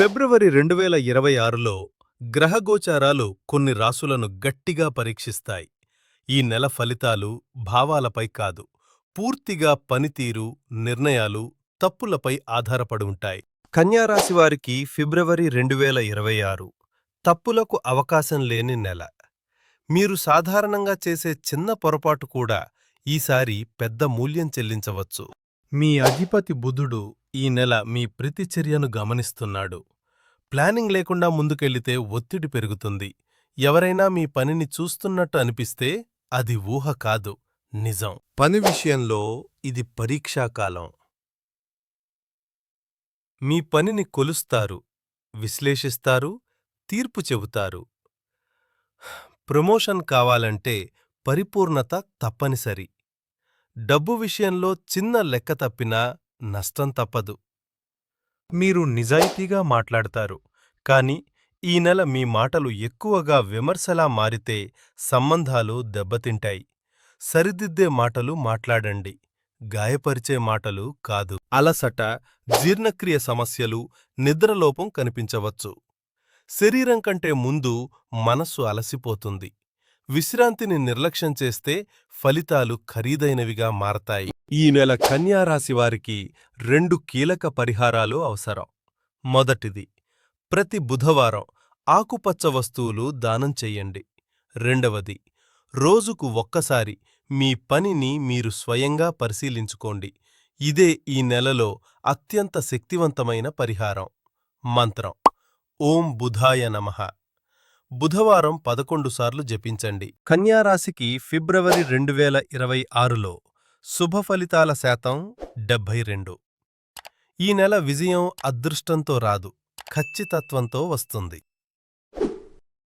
ఫిబ్రవరి రెండు వేల ఇరవై ఆరులో గ్రహగోచారాలు కొన్ని రాసులను గట్టిగా పరీక్షిస్తాయి. ఈ నెల ఫలితాలు భావాలపై కాదు పూర్తిగా పనితీరు నిర్ణయాలు తప్పులపై ఆధారపడి ఉంటాయి. కన్యారాశివారికి ఫిబ్రవరి రెండు వేల ఇరవై ఆరు తప్పులకు అవకాశం లేని నెల. మీరు సాధారణంగా చేసే చిన్న పొరపాటు కూడా ఈసారి పెద్ద మూల్యం చెల్లించవచ్చు. మీ అధిపతి బుధుడు ఈ నెల మీ ప్రతిచర్యను గమనిస్తున్నాడు. ప్లానింగ్ లేకుండా ముందుకెళ్ళితే ఒత్తిడి పెరుగుతుంది. ఎవరైనా మీ పనిని చూస్తున్నట్టు అనిపిస్తే అది ఊహ కాదు నిజం. పని విషయంలో ఇది పరీక్షాకాలం మీ పనిని కొలుస్తారు విశ్లేషిస్తారు తీర్పు చెబుతారు. ప్రమోషన్ కావాలంటే పరిపూర్ణత తప్పనిసరి. డబ్బు విషయంలో చిన్న లెక్క తప్పినా నష్టం తప్పదు. మీరు నిజాయితీగా మాట్లాడతారు. కాని ఈ నెల మీ మాటలు ఎక్కువగా విమర్శలా మారితే సంబంధాలు దెబ్బతింటాయి. సరిదిద్దే మాటలు మాట్లాడండి. గాయపరిచే మాటలు కాదు. అలసట జీర్ణక్రియ సమస్యలు నిద్రలోపం కనిపించవచ్చు. శరీరం కంటే ముందు మనస్సు అలసిపోతుంది. విశ్రాంతిని నిర్లక్ష్యం చేస్తే ఫలితాలు ఖరీదైనవిగా మారతాయి. ఈ నెల కన్యారాశి వారికి రెండు కీలక పరిహారాలు అవసరం. మొదటిది ప్రతి బుధవారం ఆకుపచ్చ వస్తువులు దానం చెయ్యండి రెండవది రోజుకు ఒక్కసారి మీ పనిని మీరు స్వయంగా పరిశీలించుకోండి. ఇదే ఈ నెలలో అత్యంత శక్తివంతమైన పరిహారం. మంత్రం ఓం బుధాయ నమః. బుధవారం పదకొండు సార్లు జపించండి. కన్యారాశికి ఫిబ్రవరి రెండు వేల ఇరవై ఆరులో శుభ ఫలితాల శాతం డెబ్భై రెండు ఈ నెల విజయం అదృష్టంతో రాదు ఖచ్చితత్వంతో వస్తుంది.